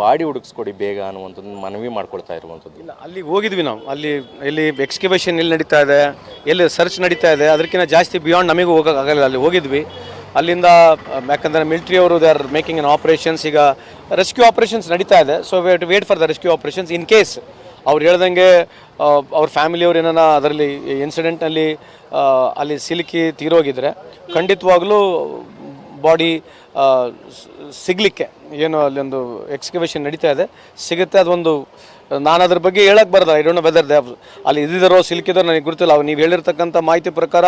Body ಹುಡುಕ್ಸ್ಕೊಡಿ ಬೇಗ ಅನ್ನುವಂಥದ್ದು ಮನವಿ ಮಾಡ್ಕೊಳ್ತಾ ಇರುವಂಥದ್ದು. ಇಲ್ಲ, ಅಲ್ಲಿ ಹೋಗಿದ್ವಿ ನಾವು. ಅಲ್ಲಿ ಎಲ್ಲಿ ಎಕ್ಸ್ಕಿಬೇಷನ್ ಎಲ್ಲಿ ನಡೀತಾ ಇದೆ, ಎಲ್ಲಿ ಸರ್ಚ್ ನಡೀತಾ ಇದೆ, ಅದಕ್ಕಿಂತ ಜಾಸ್ತಿ ಬಿಯಾಂಡ್ ನಮಗೂ ಹೋಗೋಕ್ಕಾಗಲ್ಲ ಅಲ್ಲಿ ಹೋಗಿದ್ವಿ. ಅಲ್ಲಿಂದ, ಯಾಕಂದರೆ ಮಿಲ್ಟ್ರಿ ಅವರು they are making an operations ಈಗ ರೆಸ್ಕ್ಯೂ ಆಪರೇಷನ್ಸ್ ನಡೀತಾ ಇದೆ. So we to wait for the rescue operations in case ಅವ್ರು ಹೇಳ್ದಂಗೆ ಅವ್ರ ಫ್ಯಾಮಿಲಿಯವ್ರು ಏನಾರ ಅದರಲ್ಲಿ ಇನ್ಸಿಡೆಂಟ್ನಲ್ಲಿ ಅಲ್ಲಿ ಸಿಲುಕಿ, ತೀರೋಗಿದ್ರೆ ಖಂಡಿತವಾಗ್ಲೂ ಬಾಡಿ ಸಿಗಲಿಕ್ಕೆ ಏನು ಅಲ್ಲಿ ಒಂದು ಎಕ್ಸ್ಕವೇಷನ್ ನಡೀತಾ ಇದೆ. ಸಿಗುತ್ತೆ ಅದೊಂದು ನಾನು ಅದ್ರ ಬಗ್ಗೆ ಹೇಳಕ್ಕೆ ಬರಲ್ಲ. I don't know whether they ಅಲ್ಲಿ ಇದ್ದಿದ್ದಾರೋ ಸಿಲುಕಿದಾರೋ ನನಗೆ ಗೊತ್ತಿಲ್ಲ. ಅವ್ರು ನೀವು ಹೇಳಿರ್ತಕ್ಕಂಥ ಮಾಹಿತಿ ಪ್ರಕಾರ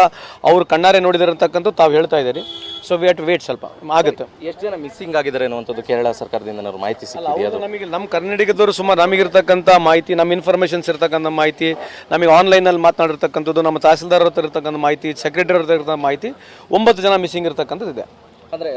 ಅವ್ರು ಕಣ್ಣಾರೆ ನೋಡಿದಿರತಕ್ಕಂಥ ತಾವು ಹೇಳ್ತಾ ಇದ್ದೀರಿ. ಸೊ ವಿ ಹ್ಯಾಟ್ ವೇಟ್ ಸ್ವಲ್ಪ. ಆಗುತ್ತೆ. ಎಷ್ಟು ಜನ ಮಿಸ್ಸಿಂಗ್ ಆಗಿದ್ದಾರೆ ಅನ್ನುವಂಥದ್ದು ಕೇರಳ ಸರ್ಕಾರದಿಂದ ನಾವು ಮಾಹಿತಿ ಸಿಕ್ಕಿದೆ ನಮಗೆ ನಮ್ಮ ಕರ್ನಾಟಕದವರು ಸುಮಾರು ನಮಗಿರ್ತಕ್ಕಂಥ ಮಾಹಿತಿ ನಮ್ಮ ಇನ್ಫಾರ್ಮೇಷನ್ಸ್ ಇರ್ತಕ್ಕಂಥ ಮಾಹಿತಿ ನಮಗೆ ಆನ್ಲೈನಲ್ಲಿ ಮಾತನಾಡಿರ್ತಕ್ಕಂಥದ್ದು ನಮ್ಮ ತಹಸೀಲ್ದಾರ್ ಹತ್ರ ಇರ್ತಕ್ಕಂಥ ಮಾಹಿತಿ ಸೆಕ್ರೆಟರಿ ಹತ್ರ ಇರ್ತಕ್ಕಂಥ ಮಾಹಿತಿ ಒಂಬತ್ತು ಜನ ಮಿಸ್ಸಿಂಗ್ ಇರ್ತಕ್ಕಂಥದ್ದು ಇದೆ. ಅಂದರೆ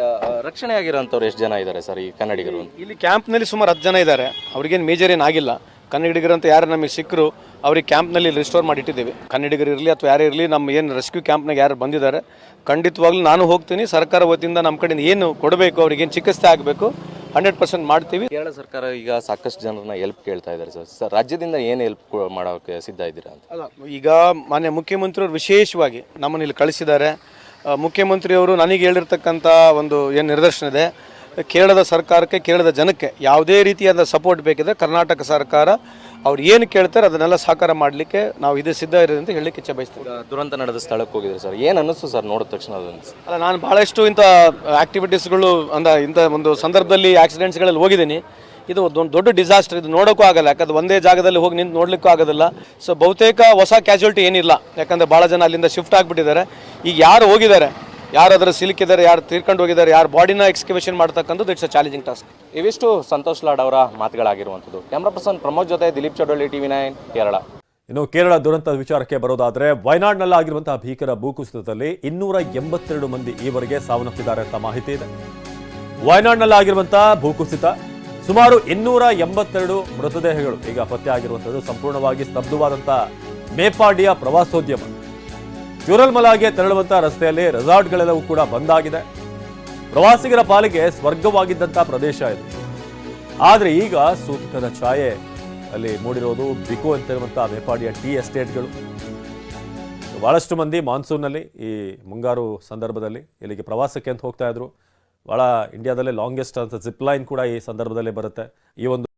ರಕ್ಷಣೆ ಆಗಿರೋಂಥವ್ರು ಎಷ್ಟು ಜನ ಇದ್ದಾರೆ ಸರ್ ಈ ಕನ್ನಡಿಗರು ಇಲ್ಲಿ ಕ್ಯಾಂಪ್ನಲ್ಲಿ ಸುಮಾರು ಹತ್ತು ಜನ ಇದ್ದಾರೆ ಅವ್ರಿಗೇನು ಮೇಜರ್ ಏನಾಗಿಲ್ಲ ಕನ್ನಡಿಗರು ಅಂತ ಯಾರು ನಮಗೆ ಸಿಕ್ಕರು ಅವ್ರಿಗೆ ಕ್ಯಾಂಪ್ನಲ್ಲಿ ರಿಸ್ಟೋರ್ ಮಾಡಿಟ್ಟಿದ್ದೀವಿ. ಕನ್ನಡಿಗರು ಇರಲಿ ಅಥವಾ ಯಾರು ಇರಲಿ ನಮ್ಮ ಏನು ರೆಸ್ಕ್ಯೂ ಕ್ಯಾಂಪ್ನಾಗ ಯಾರು ಬಂದಿದ್ದಾರೆ ಖಂಡಿತವಾಗ್ಲೂ ನಾನು ಹೋಗ್ತೀನಿ. ಸರ್ಕಾರ ವತಿಯಿಂದ ನಮ್ಮ ಕಡೆಯಿಂದ ಏನು ಕೊಡಬೇಕು ಅವ್ರಿಗೆ ಏನು ಚಿಕಿತ್ಸೆ ಆಗಬೇಕು ಹಂಡ್ರೆಡ್ ಪರ್ಸೆಂಟ್ ಮಾಡ್ತೀವಿ. ಕೇರಳ ಸರ್ಕಾರ ಈಗ ಸಾಕಷ್ಟು ಜನರನ್ನ ಹೆಲ್ಪ್ ಕೇಳ್ತಾ ಇದ್ದಾರೆ ಸರ್. ಸರ್ ರಾಜ್ಯದಿಂದ ಏನು ಹೆಲ್ಪ್ ಮಾಡೋಕ್ಕೆ ಸಿದ್ಧ ಇದ್ದೀರಾ ಅಂತ? ಅಲ್ಲ ಈಗ ಮಾನ್ಯ ಮುಖ್ಯಮಂತ್ರಿಯವರು ವಿಶೇಷವಾಗಿ ನಮ್ಮನ್ನು ಇಲ್ಲಿ ಕಳಿಸಿದ್ದಾರೆ. ಮುಖ್ಯಮಂತ್ರಿಯವರು ನನಗೆ ಹೇಳಿರ್ತಕ್ಕಂಥ ಒಂದು ಏನು ನಿರ್ದೇಶನ ಇದೆ ಕೇರಳದ ಸರ್ಕಾರಕ್ಕೆ ಕೇರಳದ ಜನಕ್ಕೆ ಯಾವುದೇ ರೀತಿಯಾದ ಸಪೋರ್ಟ್ ಬೇಕಿದ್ರೆ ಕರ್ನಾಟಕ ಸರ್ಕಾರ ಅವ್ರು ಏನು ಕೇಳ್ತಾರೆ ಅದನ್ನೆಲ್ಲ ಸಹಕಾರ ಮಾಡಲಿಕ್ಕೆ ನಾವು ಇದು ಸಿದ್ಧ ಇರೋದು ಅಂತ ಹೇಳಲಿಕ್ಕೆ ಇಚ್ಛೆ ಬಯಸ್ತೀವಿ ದುರಂತ ನಡೆದ ಸ್ಥಳಕ್ಕೆ ಹೋಗಿದ್ರೆ ಸರ್. ಏನು ಅನ್ನಿಸ್ತು ಸರ್ ನೋಡಿದ ತಕ್ಷಣ ಅದನ್ನು ಅಲ್ಲ ನಾನು ಭಾಳಷ್ಟು ಇಂಥ ಆ್ಯಕ್ಟಿವಿಟೀಸ್ಗಳು ಅಂದ ಇಂಥ ಒಂದು ಸಂದರ್ಭದಲ್ಲಿ ಆಕ್ಸಿಡೆಂಟ್ಸ್ಗಳಲ್ಲಿ ಹೋಗಿದ್ದೀನಿ. ಇದು ಒಂದು ದೊಡ್ಡ ಡಿಸಾಸ್ಟರ್ ಇದು ನೋಡೋಕ್ಕೂ ಆಗಲ್ಲ ಯಾಕಂದ್ರೆ ಒಂದೇ ಜಾಗದಲ್ಲಿ ಹೋಗಿ ನಿಂತು ನೋಡ್ಲಿಕ್ಕೂ ಆಗೋದಿಲ್ಲ. ಸೊ ಬಹುತೇಕ ಹೊಸ ಕ್ಯಾಶುಯಲ್ಟಿ ಏನಿಲ್ಲ ಯಾಕಂದ್ರೆ ಭಾಳ ಜನ ಅಲ್ಲಿಂದ ಶಿಫ್ಟ್ ಆಗಿಬಿಟ್ಟಿದ್ದಾರೆ. ಈಗ ಯಾರು ಹೋಗಿದ್ದಾರೆ? ಯಾರು ಅದರ ಸಿಲುಕಿದ್ದಾರೆ ಯಾರು ತೀರ್ಕೊಂಡು ಹೋಗಿದ್ದಾರೆ ಯಾರು ಬಾಡಿನ ಎಕ್ಸ್ಕವೇಷನ್ ಮಾಡ್ತಕ್ಕಂಥದ್ದು ಇಟ್ಸ್ ಅ ಚಾಲೆಂಜಿಂಗ್ ಟಾಸ್ಕ್ ಇವಿಷ್ಟು ಸಂತೋಷ್ ಲಾಡ್ ಅವರ ಮಾತುಗಳಾಗಿರುವಂಥದ್ದು. ಕ್ಯಾಮ್ರಾ ಪರ್ಸನ್ ಪ್ರಮೋದ್ ಜೊತೆ ದಿಲೀಪ್ ಚೌಡಳ್ಳಿ ಟಿವಿ ನೈನ್ ಕೇರಳ. ಇನ್ನು ಕೇರಳ ದುರಂತ ವಿಚಾರಕ್ಕೆ ಬರೋದಾದರೆ ವಯನಾಡ್ನಲ್ಲಿ ಆಗಿರುವಂತಹ ಭೀಕರ ಭೂಕುಸಿತದಲ್ಲಿ ಇನ್ನೂರ ಎಂಬತ್ತೆರಡು ಮಂದಿ ಈವರೆಗೆ ಸಾವನ್ನಪ್ಪಿದ್ದಾರೆ ಅಂತ ಮಾಹಿತಿ ಇದೆ. ವಯನಾಡ್ನಲ್ಲಿ ಆಗಿರುವಂತಹ ಭೂಕುಸಿತ ಸುಮಾರು ಇನ್ನೂರ ಎಂಬತ್ತೆರಡು ಮೃತದೇಹಗಳು ಈಗ ಪತ್ತೆ ಆಗಿರುವಂಥದ್ದು ಸಂಪೂರ್ಣವಾಗಿ ಸ್ತಬ್ಧವಾದಂತಹ ಮೇಪಾಡಿಯ ಪ್ರವಾಸೋದ್ಯಮ. ಚೂರಲ್ಮಲಾಗೆ ತೆರಳುವಂಥ ರಸ್ತೆಯಲ್ಲಿ ರೆಸಾರ್ಟ್ಗಳೆಲ್ಲವೂ ಕೂಡ ಬಂದಾಗಿದೆ ಪ್ರವಾಸಿಗರ ಪಾಲಿಗೆ ಸ್ವರ್ಗವಾಗಿದ್ದಂಥ ಪ್ರದೇಶ ಇದು. ಆದರೆ ಈಗ ಸೂಕ್ತದ ಛಾಯೆ ಅಲ್ಲಿ ಮೂಡಿರೋದು ಬಿಕೋ ಅಂತಿರುವಂತಹ ಮೇಪಾಡಿಯ ಟೀ ಎಸ್ಟೇಟ್ಗಳು. ಬಹಳಷ್ಟು ಮಂದಿ ಮಾನ್ಸೂನ್ನಲ್ಲಿ ಈ ಮುಂಗಾರು ಸಂದರ್ಭದಲ್ಲಿ ಇಲ್ಲಿಗೆ ಪ್ರವಾಸಕ್ಕೆ ಅಂತ ಹೋಗ್ತಾ ಇದ್ರು. ಬಹಳ ಇಂಡಿಯಾದಲ್ಲೇ ಲಾಂಗೆಸ್ಟ್ ಅಂತ ಜಿಪ್ ಲೈನ್ ಕೂಡ ಈ ಸಂದರ್ಭದಲ್ಲಿ ಬರುತ್ತೆ. ಈ ಒಂದು